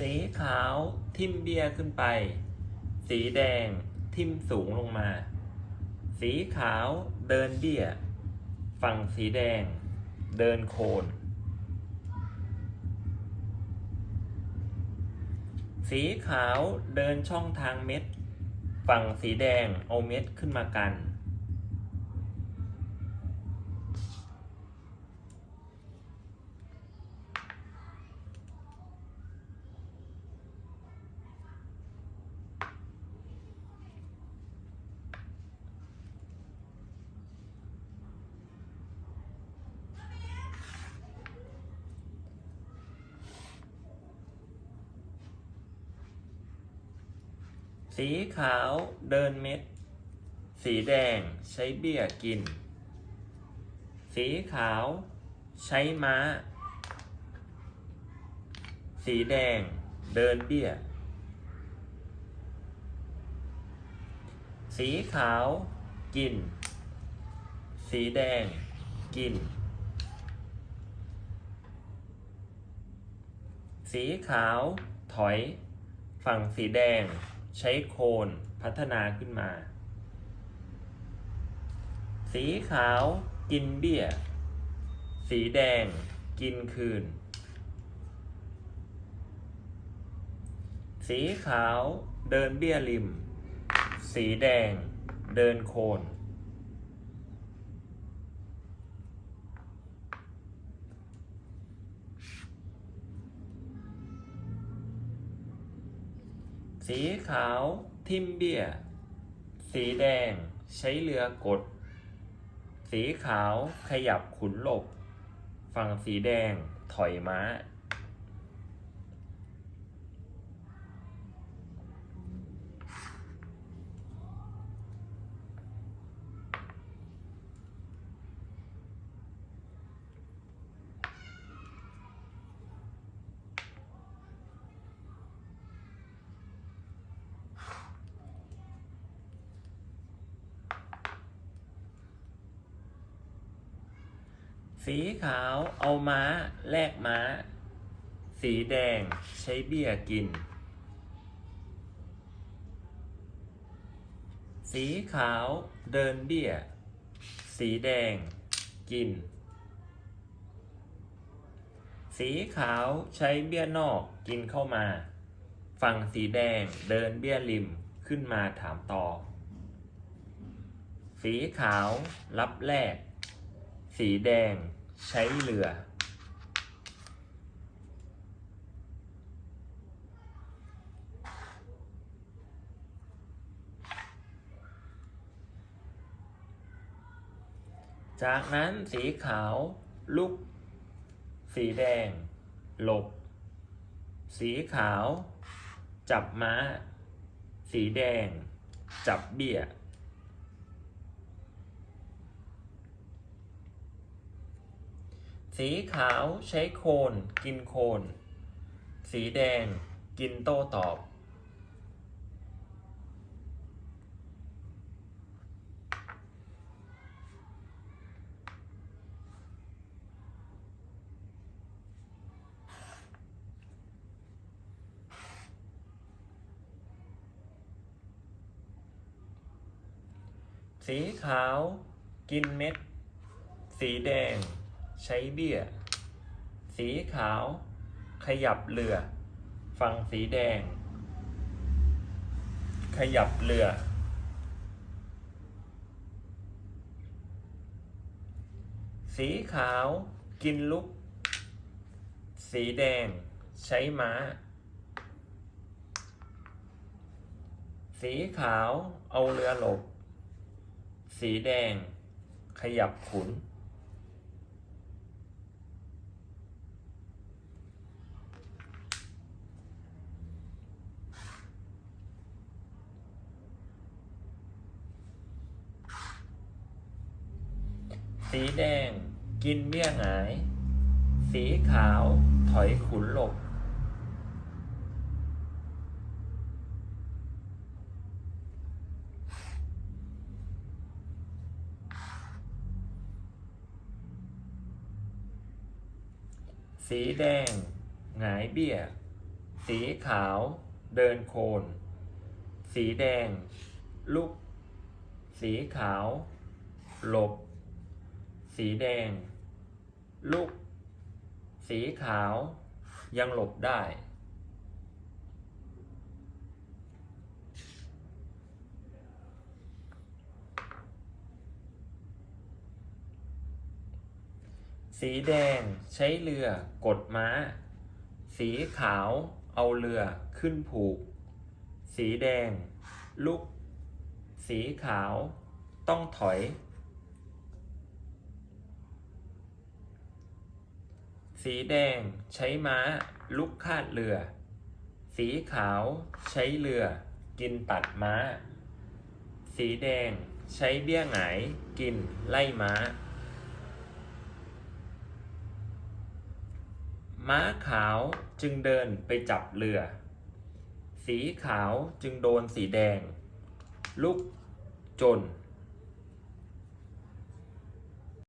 สีขาวทิมเบียร์ขึ้นไป สีแดงทิมสูงลงมา สีขาวเดินเบี้ย ฝั่งสีแดง เดินโคน สีขาวเดินช่องทางเม็ด ฝั่งสีแดงเอาเม็ดขึ้นมากัน สีขาวเดินเม็ด สีแดงใช้เบี้ยกิน สีขาวใช้ม้า สีแดงเดินเบี้ย สีขาวกิน สีแดงกิน สีขาวถอย ฝั่งสีแดง ใช้โคนพัฒนาขึ้นมา สีขาวกินเบี้ย สีแดงกินคืน สีขาวเดินเบี้ยริม สีแดงเดินโคน สีขาวทิมเบี้ย สีแดงใช้เรือกด สีขาวขยับขุนหลบ ฝั่งสีแดงถอยม้า สีขาวเอาม้าแลกม้า สีแดงใช้เบี้ยกิน สีขาวเดินเบี้ย สีแดงกิน สีขาวใช้เบี้ยนอกกินเข้ามา ฝั่งสีแดงเดินเบี้ยริมขึ้นมาถามต่อ สีขาวรับแลก สีแดง ใช้เรือ จากนั้นสีขาว ลุก สีแดง หลบ สีขาว จับม้า สีแดง จับเบี้ย สีขาวใช้โคน กินโคน สีแดง กินโต้ตอบ สีขาว กินเม็ด สีแดง ใช้เบี้ย สีขาว ขยับเรือ ฝั่งสีแดง ขยับเรือ สีขาวกินลุก สีแดง ใช้ม้า สีขาวเอาเรือหลบ สีแดง ขยับขุน สีแดง กินเบี้ยหงาย สีขาว ถอยขุนหลบ สีแดง หงายเบี้ย สีขาว เดินโคน สีแดง ลุก สีขาว หลบ สีแดงลุกสีขาว ยังหลบได้ สีแดงใช้เรือกดม้า สีขาวเอาเรือขึ้นผูก สีแดงลุกสีขาว ต้องถอย สีแดงใช้ม้า ลุกคาดเรือ สีขาวใช้เรือ กินตัดม้า สีแดงใช้เบี้ยหงาย กินไล่ม้า ม้าขาวจึงเดินไปจับเรือ สีขาวจึงโดนสีแดง ลุกจน